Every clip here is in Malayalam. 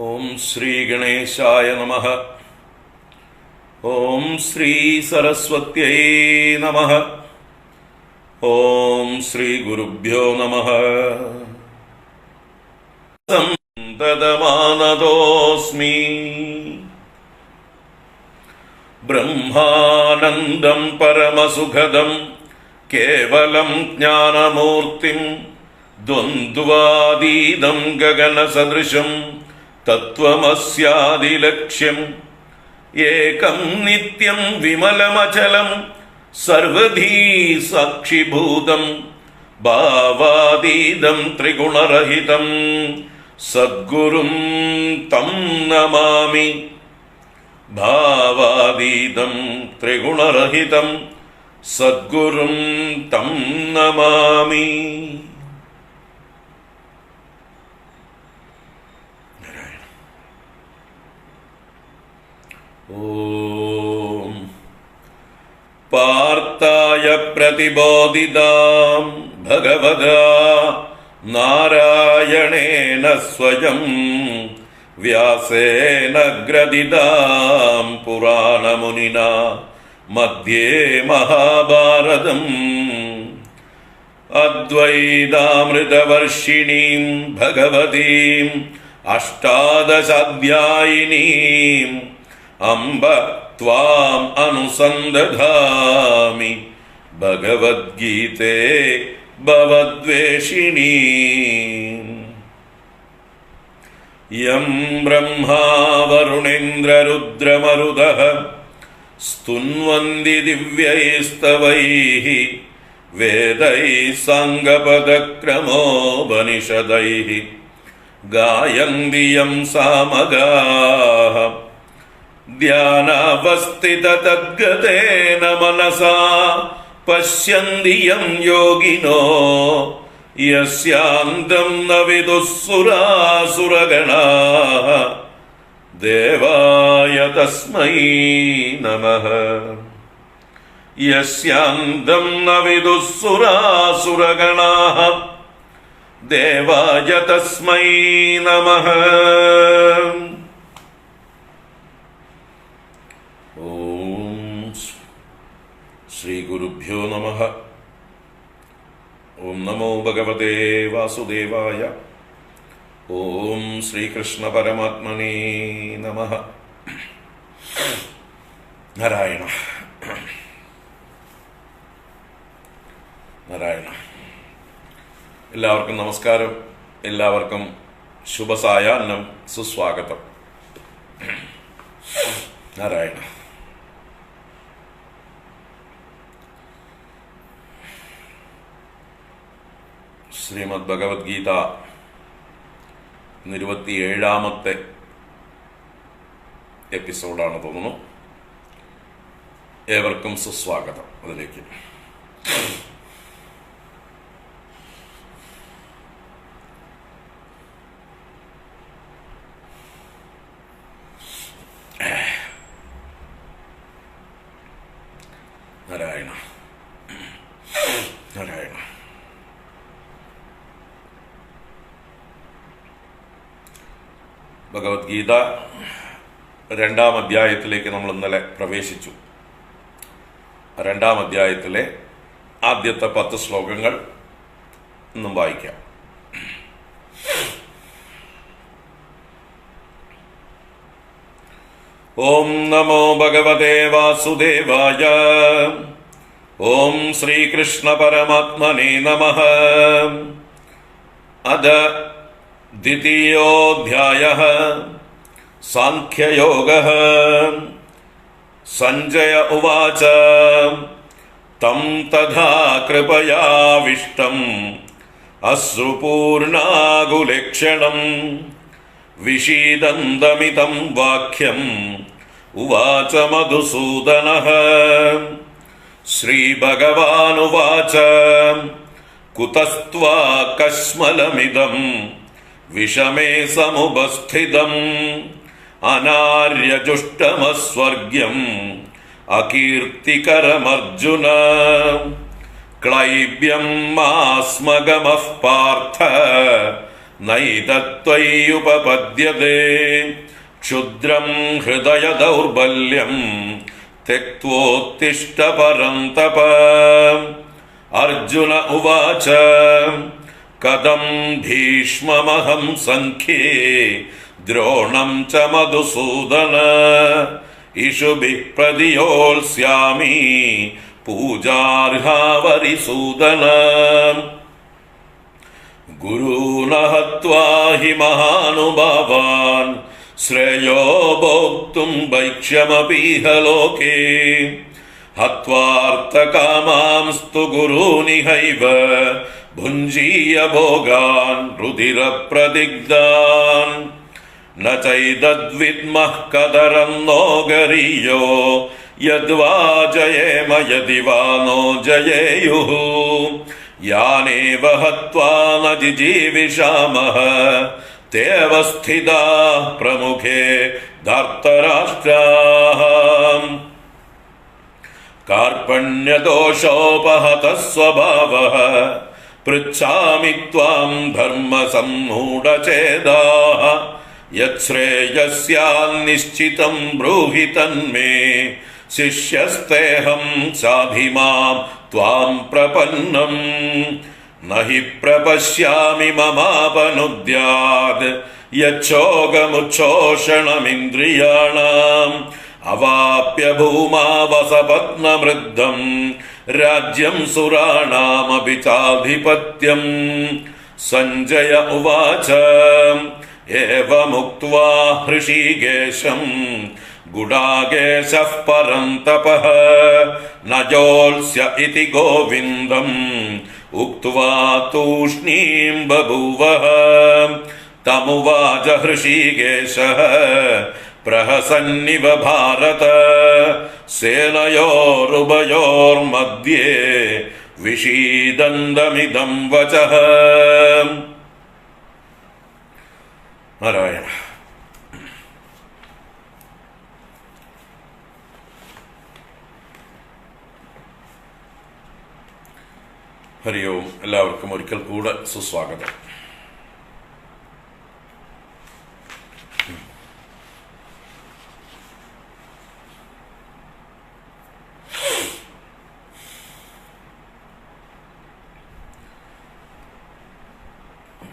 ഓം ശ്രീ ഗണേശായ നമ ഓം ശ്രീ സരസ്വത്യൈ നമ ഓം ശ്രീ ഗുരുഭ്യോ നമ തദമാനദോസ്മി ബ്രഹ്മാനന്ദം പരമസുഖദം കേവലം ജ്ഞാനമൂർത്തിം ദ്വന്ദ്വാതീതം ഗഗനസദൃശം തത്വമസ്യാദിലക്ഷ്യം. ഏകം നിത്യം വിമലമചലം സർവധീ സാക്ഷിഭൂതം ഭാവാതീതം ത്രിഗുണരഹിതം. സദ്ഗുരും തം നമാമി. ഭാവാതീതം ത്രിഗുണരഹിതം സദ്ഗുരും തം നമാമി. ഓം. പാർത്ഥായ പ്രതിബോധിതാം ഭഗവത നാരായണേന സ്വയം വ്യാസേന ഗ്രഥിതാം പുരാണമുനിന. मध्ये महाभारतम् अद्वैतामृतवर्षिणीं भगवतीम् अष्टादशाध्यायिनीम् अम्ब त्वाम् अनुसन्दधामि भगवद्गीते भवद्वेषिणी यं ब्रह्मा वरुणेन्द्ररुद्रमरुदः స్తున్వంది దివ్యైస్తవైः వేదైः साङ्गपदक्रमोपनिषदैः गायन्ति यं सामगाः ध्यानावस्थिततद्गतेन मनसा पश्यन्ति यं योगिनो यस्यान्तं न विदुः सुरासुरगणाः ദേവായ തസ്മൈ നമഃ യസ്യാന്തം ന വിദുഃസുരാസുരഗണാः ദേവായ തസ്മൈ നമഃ ഓം ശ്രീ ഗുരുഭ്യോ നമ ഓം നമോ ഭഗവതേ വാസുദേവായ ഓം ശ്രീകൃഷ്ണ പരമാത്മനേ നമ. നാരായണ. നാരായണ. എല്ലാവർക്കും നമസ്കാരം. എല്ലാവർക്കും ശുഭസായാഹ്നം സുസ്വാഗതം. നാരായണ. ശ്രീമദ് ഭഗവത്ഗീത ഇരുപത്തിയേഴാമത്തെ എപ്പിസോഡാണ് തോന്നുന്നു. ഏവർക്കും സുസ്വാഗതം. അതിലേക്ക് നാരായണ നാരായണ ഭഗവത്ഗീത രണ്ടാം അധ്യായത്തിലേക്ക് നമ്മൾ ഇന്നലെ പ്രവേശിച്ചു. രണ്ടാം അധ്യായത്തിലെ ആദ്യത്തെ പത്ത് ശ്ലോകങ്ങൾ ഇന്നും വായിക്കാം. ഓം നമോ ഭഗവതേ വാസുദേവായ. ഓം ശ്രീകൃഷ്ണ പരമാത്മനേ നമ. അത द्वितीयोऽध्यायः। साङ्ख्ययोगः सञ्जय उवाच, तं तथा कृपयाविष्टम् अश्रुपूर्णागुलेक्षणम् विषीदन्तमितं वाक्यम्, उवाच मधुसूदनः। श्रीभगवानुवाच कुतस्त्वा कश्मलमिदम् विषमे समुपस्थितम् अनार्यजुष्टमस्वर्ग्यम् अकीर्तिकरमर्जुन क्लैब्यम् मास्मगमः पार्थ नैतत्त्वय्युपपद्यते क्षुद्रम् हृदय दौर्बल्यम् त्यक्त्वोत्तिष्ठ परन्तप अर्जुन उवाच कदं भीष्ममहं सङ्ख्ये द्रोणं च मधुसूदन इषुभिः प्रदियोत्स्यामि पूजार्हावरिसूदन गुरून् हत्वा हि महानुभावान् श्रेयो भोक्तुं वैक्ष्यमपीह लोके हत्वार्थकामांस्तु गुरूनिहैव भुञ्जीय भोगान् रुधिरप्रदिग्धान्। न चैतद्विद्मः कदर नो गरीयो, यद्वा जयेम यदि वा नो जयेयुः। यानेव हत्वा न जिजीविषामः ते स्थिताः प्रमुखे धर्तराष्ट्राः। कार्पण्यदोषोपहतः स्वभावः पृच्छामि त्वां धर्मसम्मूढचेदाः। यच्छ्रेयस्यान्निश्चितं ब्रूहि तन्मे। शिष्यस्तेऽहं साधि माँ त्वां प्रपन्नम् न हि प्रपश्यामि ममापनुद्याद् यच्छोगमुच्छोषणमिन्द्रियाणाम्। राज्यं सुराणामपि चाधिपत्यम् सञ्जय उवाच, एवमुक्त्वा हृषीकेशम् गुडाकेशः परन्तपः न जोत्स्य इति गोविन्दम्, उक्त्वा तूष्णीं बभूवः। तमुवाच हृषीकेशः പ്രഹസന്നിവ ഭാരത സേനയോരുഭയോർമധ്യേ വിഷീദന്തമിതം വച. നാരായണ. ഹരിയോം എല്ലാവർക്കും ഒരിക്കൽ കൂടെ സുസ്വാഗതം.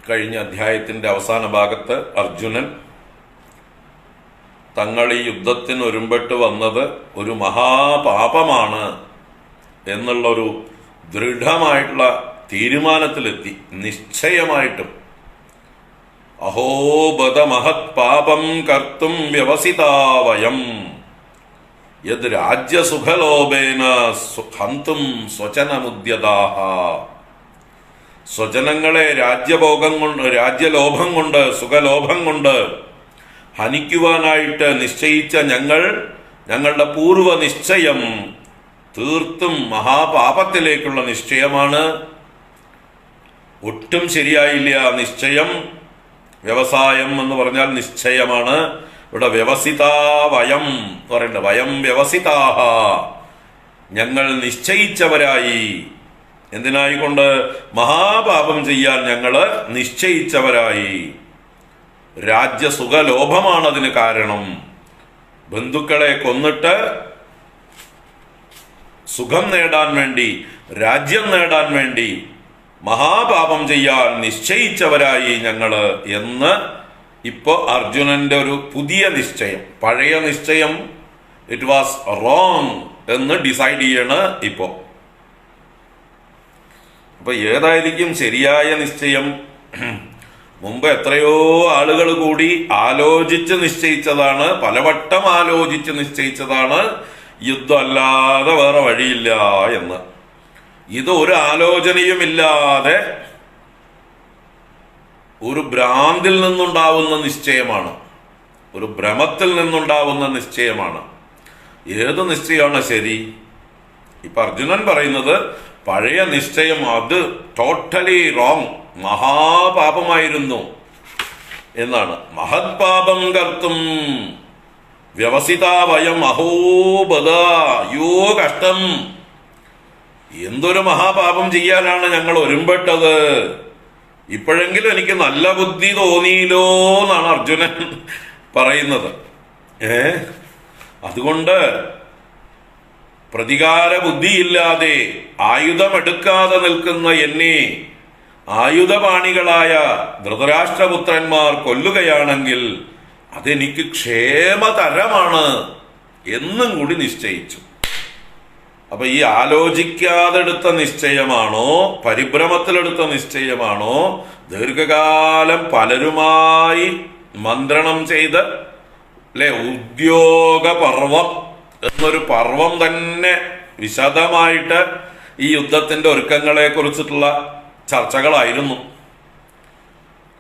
കഴിഞ്ഞ അധ്യായത്തിന്റെ അവസാന ഭാഗത്ത് അർജുനൻ തങ്ങൾ ഈ യുദ്ധത്തിന് ഒരുമ്പെട്ട് വന്നത് ഒരു മഹാപാപമാണ് എന്നുള്ള എന്നുള്ളൊരു ദൃഢമായിട്ടുള്ള തീരുമാനത്തിലെത്തി. നിശ്ചയമായിട്ടും. അഹോബത മഹത് പാപം കർത്തും വ്യവസിതാവയം യത് രാജ്യസുഖലോഭേന ഹന്തും സ്വചനമുദ്യതാഹ സ്വജനങ്ങളെ രാജ്യഭോഗം കൊണ്ട് രാജ്യലോഭം കൊണ്ട് സുഖലോഭം കൊണ്ട് ഹനിക്കുവാനായിട്ട് നിശ്ചയിച്ച ഞങ്ങൾ ഞങ്ങളുടെ പൂർവ നിശ്ചയം തീർത്തും മഹാപാപത്തിലേക്കുള്ള നിശ്ചയമാണ്. ഒട്ടും ശരിയായില്ല നിശ്ചയം. വ്യവസായം എന്ന് പറഞ്ഞാൽ നിശ്ചയമാണ്. ഇവിടെ വ്യവസിതാവയം എന്ന് പറയണ്ട വയം വ്യവസിതാഹ. ഞങ്ങൾ നിശ്ചയിച്ചവരായി. എന്തിനായിക്കൊണ്ട് മഹാപാപം ചെയ്യാൻ ഞങ്ങൾ നിശ്ചയിച്ചവരായി? രാജ്യസുഖലോഭമാണ് അതിന് കാരണം. ബന്ധുക്കളെ കൊന്നിട്ട് സുഖം നേടാൻ വേണ്ടി രാജ്യം നേടാൻ വേണ്ടി മഹാപാപം ചെയ്യാൻ നിശ്ചയിച്ചവരായി ഞങ്ങൾ എന്ന് ഇപ്പോ അർജുനന്റെ ഒരു പുതിയ നിശ്ചയം. പഴയ നിശ്ചയം. ഇറ്റ് വാസ് റോങ് എന്ന് ഡിസൈഡ് ചെയ്യണ് ഇപ്പോ. അപ്പൊ ഏതായിരിക്കും ശരിയായ നിശ്ചയം. മുമ്പ് എത്രയോ ആളുകൾ കൂടി ആലോചിച്ച് നിശ്ചയിച്ചതാണ് പലവട്ടം ആലോചിച്ച് നിശ്ചയിച്ചതാണ് യുദ്ധമല്ലാതെ വേറെ വഴിയില്ല എന്ന്. ഇത് ഒരു ആലോചനയുമില്ലാതെ ഒരു ഭ്രാന്തിൽ നിന്നുണ്ടാവുന്ന നിശ്ചയമാണ്. ഒരു ഭ്രമത്തിൽ നിന്നുണ്ടാവുന്ന നിശ്ചയമാണ്. ഏത് നിശ്ചയമാണ് ശരി? ഇപ്പൊ അർജുനൻ പറയുന്നത് പഴയ നിശ്ചയം അത് ടോട്ടലി റോങ് മഹാപാപമായിരുന്നു എന്നാണ്. മഹത് പാപം കർത്തും വ്യവസിതാവയം അഹോബദ യോ കഷ്ടം. എന്തൊരു മഹാപാപം ചെയ്യാനാണ് ഞങ്ങൾ ഒരുമ്പെട്ടത്? ഇപ്പോഴെങ്കിലും എനിക്ക് നല്ല ബുദ്ധി തോന്നിയില്ലോ എന്നാണ് അർജുനൻ പറയുന്നത്. ഏ? അതുകൊണ്ട് പ്രതികാര ബുദ്ധിയില്ലാതെ ആയുധമെടുക്കാതെ നിൽക്കുന്ന എന്നെ ആയുധപാണികളായ ധൃതരാഷ്ട്രപുത്രന്മാർ കൊല്ലുകയാണെങ്കിൽ അതെനിക്ക് ക്ഷേമതരമാണ് എന്നും കൂടി നിശ്ചയിച്ചു. അപ്പൊ ഈ ആലോചിക്കാതെടുത്ത നിശ്ചയമാണോ? പരിഭ്രമത്തിലെടുത്ത നിശ്ചയമാണോ? ദീർഘകാലം പലരുമായി മന്ത്രണം ചെയ്ത് അല്ലെ ഉദ്യോഗ പർവം എന്നൊരു പർവം തന്നെ വിശദമായിട്ട് ഈ യുദ്ധത്തിന്റെ ഒരുക്കങ്ങളെ കുറിച്ചിട്ടുള്ള ചർച്ചകളായിരുന്നു.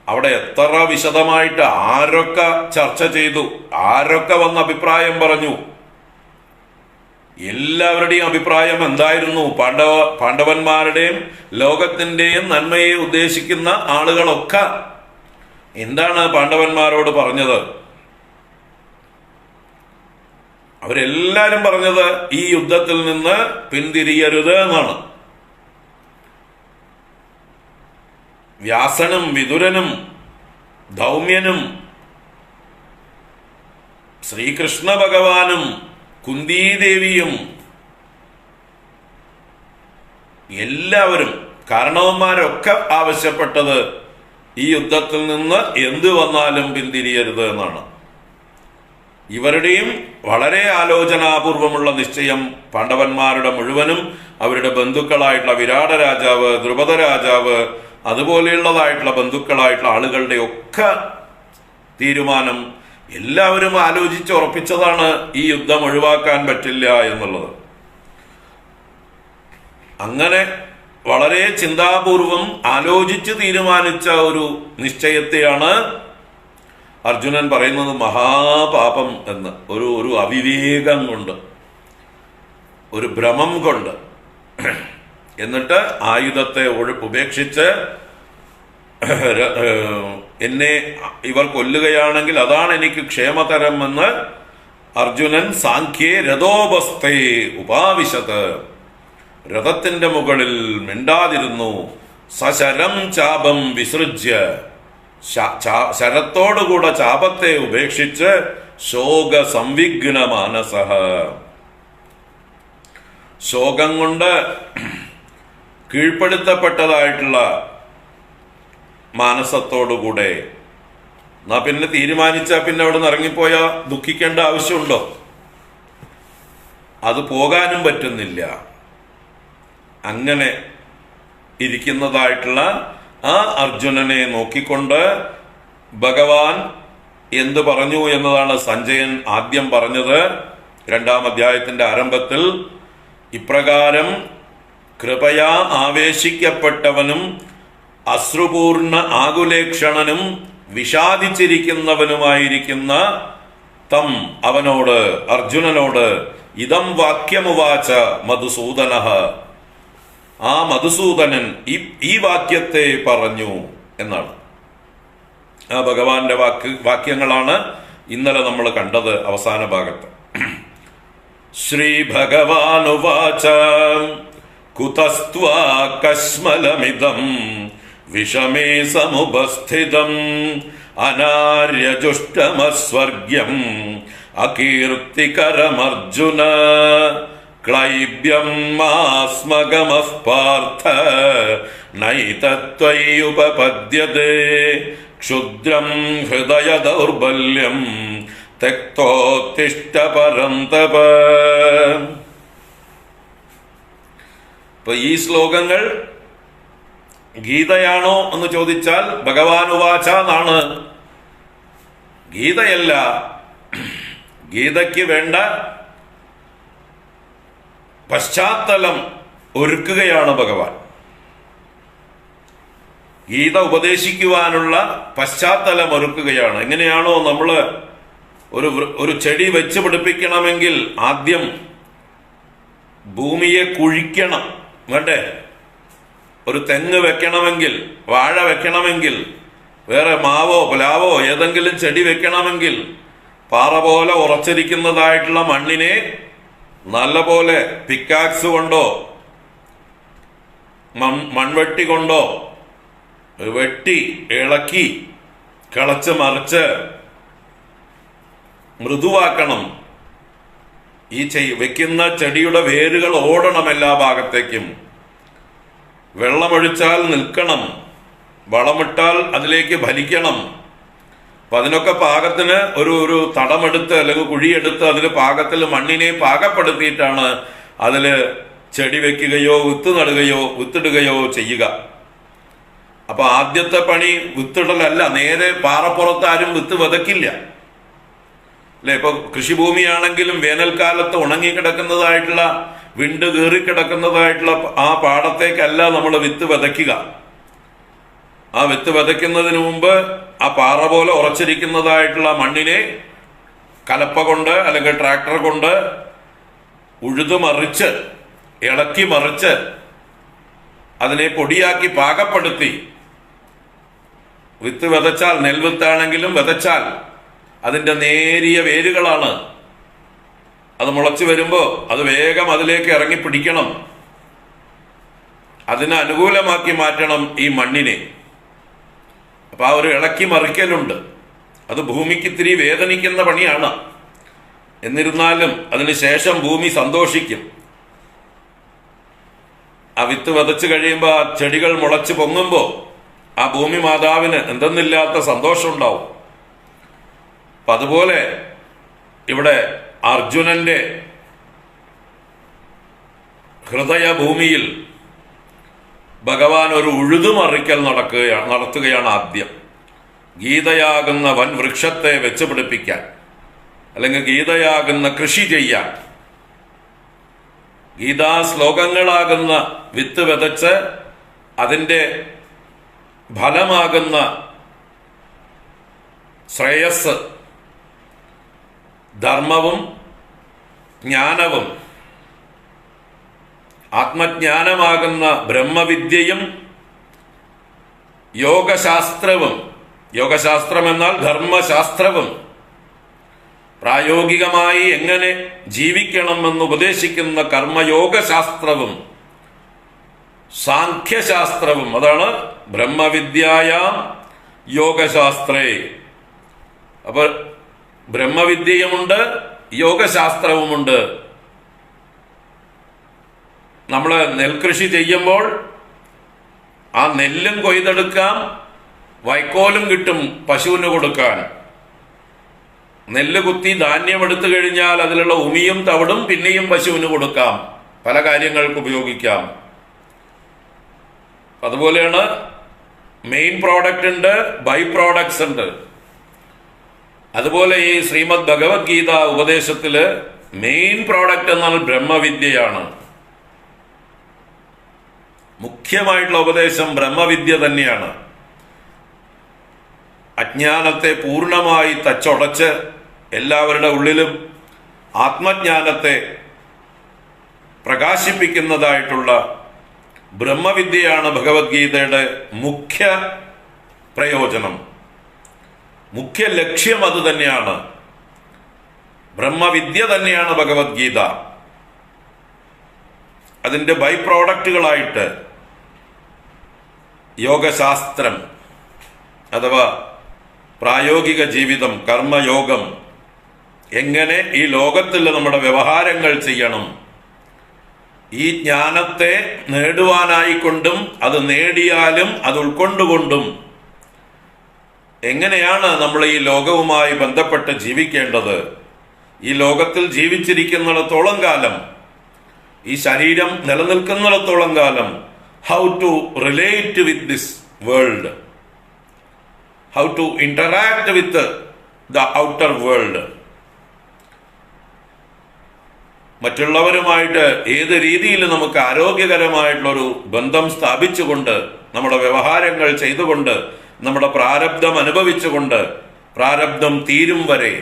അവിടെ എത്ര വിശദമായിട്ട് ആരൊക്കെ ചർച്ച ചെയ്തു ആരൊക്കെ വന്ന് അഭിപ്രായം പറഞ്ഞു എല്ലാവരുടെയും അഭിപ്രായം എന്തായിരുന്നു പാണ്ഡവ പാണ്ഡവന്മാരുടെയും ലോകത്തിന്റെയും നന്മയെ ഉദ്ദേശിക്കുന്ന ആളുകളൊക്കെ എന്താണ് പാണ്ഡവന്മാരോട് പറഞ്ഞത്? അവരെല്ലാരും പറഞ്ഞത് ഈ യുദ്ധത്തിൽ നിന്ന് പിന്തിരിയരുത് എന്നാണ്. വ്യാസനും വിതുരനും ധൗമ്യനും ശ്രീകൃഷ്ണ ഭഗവാനും കുന്തിദേവിയും എല്ലാവരും കാരണവന്മാരൊക്കെ ആവശ്യപ്പെട്ടത് ഈ യുദ്ധത്തിൽ നിന്ന് എന്ത് വന്നാലും പിന്തിരിയരുത് എന്നാണ്. ഇവരുടെയും വളരെ ആലോചനാപൂർവമുള്ള നിശ്ചയം പാണ്ഡവന്മാരുടെ മുഴുവനും അവരുടെ ബന്ധുക്കളായിട്ടുള്ള വിരാട രാജാവ് ദ്രുപദ രാജാവ് അതുപോലെയുള്ളതായിട്ടുള്ള ബന്ധുക്കളായിട്ടുള്ള ആളുകളുടെ ഒക്കെ തീരുമാനം എല്ലാവരും ആലോചിച്ച് ഉറപ്പിച്ചതാണ് ഈ യുദ്ധം ഒഴിവാക്കാൻ പറ്റില്ല എന്നുള്ളത്. അങ്ങനെ വളരെ ചിന്താപൂർവം ആലോചിച്ച് തീരുമാനിച്ച ഒരു നിശ്ചയത്തെയാണ് അർജുനൻ പറയുന്നത് മഹാപാപം എന്ന് ഒരു ഒരു അവിവേകം കൊണ്ട് ഒരു ഭ്രമം കൊണ്ട്. എന്നിട്ട് ആയുധത്തെ ഉപേക്ഷിച്ച് എന്നെ ഇവർ കൊല്ലുകയാണെങ്കിൽ അതാണ് എനിക്ക് ക്ഷേമതരം എന്ന് അർജുനൻ സാഖ്യേ രഥോപസ്ഥേ ഉപാവിശത്. രഥത്തിന്റെ മുകളിൽ മിണ്ടാതിരുന്നു. സശരം ചാപം വിസൃജ്യ. ശരത്തോടുകൂടെ ചാപത്തെ ഉപേക്ഷിച്ച് ശോക സംവിഘ്ന മാനസഹ. ശോകം കൊണ്ട് കീഴ്പ്പെടുത്തപ്പെട്ടതായിട്ടുള്ള മാനസത്തോടുകൂടെ. എന്നാ പിന്നെ തീരുമാനിച്ച പിന്നെ അവിടെ നിന്ന് ഇറങ്ങിപ്പോയാ ദുഃഖിക്കേണ്ട ആവശ്യമുണ്ടോ? അത് പോകാനും പറ്റുന്നില്ല. അങ്ങനെ ഇരിക്കുന്നതായിട്ടുള്ള ആ അർജുനനെ നോക്കിക്കൊണ്ട് ഭഗവാൻ എന്ത് പറഞ്ഞു എന്നതാണ് സഞ്ജയൻ ആദ്യം പറഞ്ഞത്. രണ്ടാം അധ്യായത്തിന്റെ ആരംഭത്തിൽ ഇപ്രകാരം കൃപയാ ആവേശിക്കപ്പെട്ടവനും അശ്രുപൂർണ ആകുലേക്ഷണനും വിഷാദിച്ചിരിക്കുന്നവനുമായിരിക്കുന്ന തം അവനോട് അർജുനനോട് ഇതം വാക്യമുവാച മധുസൂദന. ആ മധുസൂദനൻ ഈ ഈ വാക്യത്തെ പറഞ്ഞു എന്നാണ്. ആ ഭഗവാന്റെ വാക്ക് വാക്യങ്ങളാണ് ഇന്നലെ നമ്മൾ കണ്ടത് അവസാന ഭാഗത്ത്. ശ്രീ ഭഗവാനുവാച കുതസ്ത്വാ കശ്മലമിതം വിഷമേ സമുപസ്ഥിതം അനാര്യജുഷ്ടമസ്വർഗ്യം അകീർത്തികരമർജുന ക്ലൈബ്യം മാസ്മഗമഃ പാർത്ഥ നൈതത്വയുപപദ്യത്തെ ക്ഷുദ്രം ഹൃദയ ദൗർബല്യം തെക്തോത്തിഷ്ട പരന്തപ ഈ ശ്ലോകങ്ങൾ ഗീതയാണോ എന്ന് ചോദിച്ചാൽ ഭഗവാൻ ഉവാച എന്നാണ്. ഗീതയല്ല ഗീതയ്ക്ക് വേണ്ട പശ്ചാത്തലം ഒരുക്കുകയാണ് ഭഗവാൻ. ഗീത ഉപദേശിക്കുവാനുള്ള പശ്ചാത്തലം ഒരുക്കുകയാണ്. എങ്ങനെയാണോ നമ്മൾ ഒരു ഒരു ചെടി വെച്ച് പിടിപ്പിക്കണമെങ്കിൽ ആദ്യം ഭൂമിയെ കുഴിക്കണം. വേണ്ടേ ഒരു തെങ്ങ് വെക്കണമെങ്കിൽ വാഴ വെക്കണമെങ്കിൽ വേറെ മാവോ പ്ലാവോ ഏതെങ്കിലും ചെടി വെക്കണമെങ്കിൽ പാറ പോലെ ഉറച്ചിരിക്കുന്നതായിട്ടുള്ള മണ്ണിനെ നല്ല പോലെ പിക്കാക്സ് കൊണ്ടോ മൺവെട്ടി കൊണ്ടോ വെട്ടി ഇളക്കി കിളച്ച് മറിച്ച് മൃദുവാക്കണം. ഈ ചെയ് വെക്കുന്ന ചെടിയുടെ വേരുകൾ ഓടണം എല്ലാ ഭാഗത്തേക്കും. വെള്ളമൊഴിച്ചാൽ നിൽക്കണം. വളമിട്ടാൽ അതിലേക്ക് ഫലിക്കണം. അപ്പൊ അതിനൊക്കെ പാകത്തിന് ഒരു ഒരു തടമെടുത്ത് അല്ലെങ്കിൽ കുഴിയെടുത്ത് അതിന് പാകത്തിൽ മണ്ണിനെ പാകപ്പെടുത്തിയിട്ടാണ് അതിൽ ചെടി വെക്കുകയോ വിത്ത് നടുകയോ വിത്തിടുകയോ ചെയ്യുക. അപ്പൊ ആദ്യത്തെ പണി വിത്തിടലല്ല നേരെ പാറപ്പുറത്ത് ആരും വിത്ത് വിതക്കില്ല അല്ലെ ഇപ്പൊ കൃഷിഭൂമിയാണെങ്കിലും വേനൽക്കാലത്ത് ഉണങ്ങിക്കിടക്കുന്നതായിട്ടുള്ള വിണ്ട് കീറിക്കിടക്കുന്നതായിട്ടുള്ള ആ പാടത്തേക്കല്ല നമ്മൾ വിത്ത് വിതയ്ക്കുക. ആ വിത്ത് വിതയ്ക്കുന്നതിന് മുമ്പ് ആ പാറ പോലെ ഉറച്ചിരിക്കുന്നതായിട്ടുള്ള മണ്ണിനെ കലപ്പ കൊണ്ട് അല്ലെങ്കിൽ ട്രാക്ടർ കൊണ്ട് ഉഴുതു മറിച്ച് ഇളക്കി മറിച്ച് അതിനെ പൊടിയാക്കി പാകപ്പെടുത്തി. വിത്ത് വിതച്ചാൽ നെൽവിത്താണെങ്കിലും വിതച്ചാൽ അതിന്റെ നേരിയ വേരുകളാണ്. അത് മുളച്ചു വരുമ്പോൾ അത് വേഗം അതിലേക്ക് ഇറങ്ങി പിടിക്കണം. അതിനെ അനുകൂലമാക്കി മാറ്റണം ഈ മണ്ണിനെ. അപ്പൊ ആ ഒരു ഇളക്കി മറിക്കലുണ്ട്. അത് ഭൂമിക്ക് ഇത്തിരി വേദനിക്കുന്ന പണിയാണ്. എന്നിരുന്നാലും അതിനുശേഷം ഭൂമി സന്തോഷിക്കും. ആ വിത്ത് വിതച്ച് കഴിയുമ്പോൾ ആ ചെടികൾ മുളച്ച് പൊങ്ങുമ്പോൾ ആ ഭൂമി മാതാവിന് എന്തെന്നില്ലാത്ത സന്തോഷം ഉണ്ടാവും അപ്പൊ അതുപോലെ ഇവിടെ അർജുനന്റെ ഹൃദയഭൂമിയിൽ ഭഗവാൻ ഒരു ഉഴുതുമറിക്കൽ നടക്കുകയാണ് നടത്തുകയാണ് ആദ്യം. ഗീതയാകുന്ന വൻ വൃക്ഷത്തെ വെച്ച് പിടിപ്പിക്കാൻ അല്ലെങ്കിൽ ഗീതയാകുന്ന കൃഷി ചെയ്യാൻ. ഗീതാ ശ്ലോകങ്ങളാകുന്ന വിത്ത് വിതച്ച് അതിന്റെ ഫലമാകുന്ന ശ്രേയസ് ധർമ്മവും ജ്ഞാനവും ആത്മജ്ഞാനമാകുന്ന ബ്രഹ്മവിദ്യയും യോഗശാസ്ത്രവും യോഗശാസ്ത്രം എന്നാൽ ധർമ്മശാസ്ത്രവും പ്രായോഗികമായി എങ്ങനെ ജീവിക്കണമെന്ന് ഉപദേശിക്കുന്ന കർമ്മയോഗശാസ്ത്രവും സാഖ്യശാസ്ത്രവും അതാണ് ബ്രഹ്മവിദ്യായാം യോഗശാസ്ത്രേ. അപ്പോൾ ബ്രഹ്മവിദ്യയുമുണ്ട് യോഗശാസ്ത്രവുമുണ്ട്. നമ്മൾ നെൽകൃഷി ചെയ്യുമ്പോൾ ആ നെല്ലും കൊയ്തെടുക്കാം വൈക്കോലും കിട്ടും പശുവിന് കൊടുക്കാൻ. നെല്ല് കുത്തി ധാന്യം എടുത്തു കഴിഞ്ഞാൽ അതിലുള്ള ഉമിയും തവിടും പിന്നെയും പശുവിന് കൊടുക്കാം. പല കാര്യങ്ങൾക്ക് ഉപയോഗിക്കാം. അതുപോലെയാണ് മെയിൻ പ്രോഡക്റ്റ് ഉണ്ട് ബൈ പ്രോഡക്ട്സ് ഉണ്ട്. അതുപോലെ ഈ ശ്രീമദ് ഭഗവത്ഗീത ഉപദേശത്തിൽ മെയിൻ പ്രോഡക്റ്റ് എന്നാൽ ബ്രഹ്മവിദ്യയാണ്. മുഖ്യമായിട്ടുള്ള ഉപദേശം ബ്രഹ്മവിദ്യ തന്നെയാണ്. അജ്ഞാനത്തെ പൂർണമായി തച്ചൊടച്ച് എല്ലാവരുടെ ഉള്ളിലും ആത്മജ്ഞാനത്തെ പ്രകാശിപ്പിക്കുന്നതായിട്ടുള്ള ബ്രഹ്മവിദ്യയാണ് ഭഗവത്ഗീതയുടെ മുഖ്യ പ്രയോജനം. മുഖ്യ ലക്ഷ്യം അത് തന്നെയാണ്. ബ്രഹ്മവിദ്യ തന്നെയാണ് ഭഗവത്ഗീത. അതിന്റെ ബൈ പ്രോഡക്റ്റുകളായിട്ട് യോഗശാസ്ത്രം അഥവാ പ്രായോഗിക ജീവിതം കർമ്മയോഗം എങ്ങനെ ഈ ലോകത്തിൽ നമ്മുടെ വ്യവഹാരങ്ങൾ ചെയ്യണം? ഈ ജ്ഞാനത്തെ നേടുവാനായിക്കൊണ്ടും അത് നേടിയാലും അത് ഉൾക്കൊണ്ടുകൊണ്ടും എങ്ങനെയാണ് നമ്മൾ ഈ ലോകവുമായി ബന്ധപ്പെട്ട് ജീവിക്കേണ്ടത്? ഈ ലോകത്തിൽ ജീവിച്ചിരിക്കുന്നിടത്തോളം കാലം ഈ ശരീരം നിലനിൽക്കുന്നിടത്തോളം കാലം how to relate with this world how to interact with the outer world മറ്റുള്ളവരുമായിട്ട് ഏത് രീതിയിൽ നമുക്ക് ആരോഗ്യകരമായിട്ടുള്ളൊരു ബന്ധം സ്ഥാപിച്ചുകൊണ്ട് നമ്മുടെ വ്യവഹാരങ്ങൾ ചെയ്തുകൊണ്ട് നമ്മുടെ പ്രാരബ്ധം അനുഭവിച്ചുകൊണ്ട് പ്രാരബ്ധം തീരും വരെ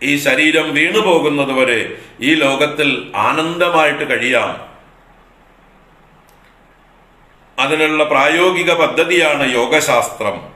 ഈ ശരീരം വീണു പോകുന്നത് വരെ ഈ ലോകത്തിൽ ആനന്ദമായിട്ട് കഴിയാം. അതിനുള്ള പ്രായോഗിക പദ്ധതിയാണ് യോഗശാസ്ത്രം.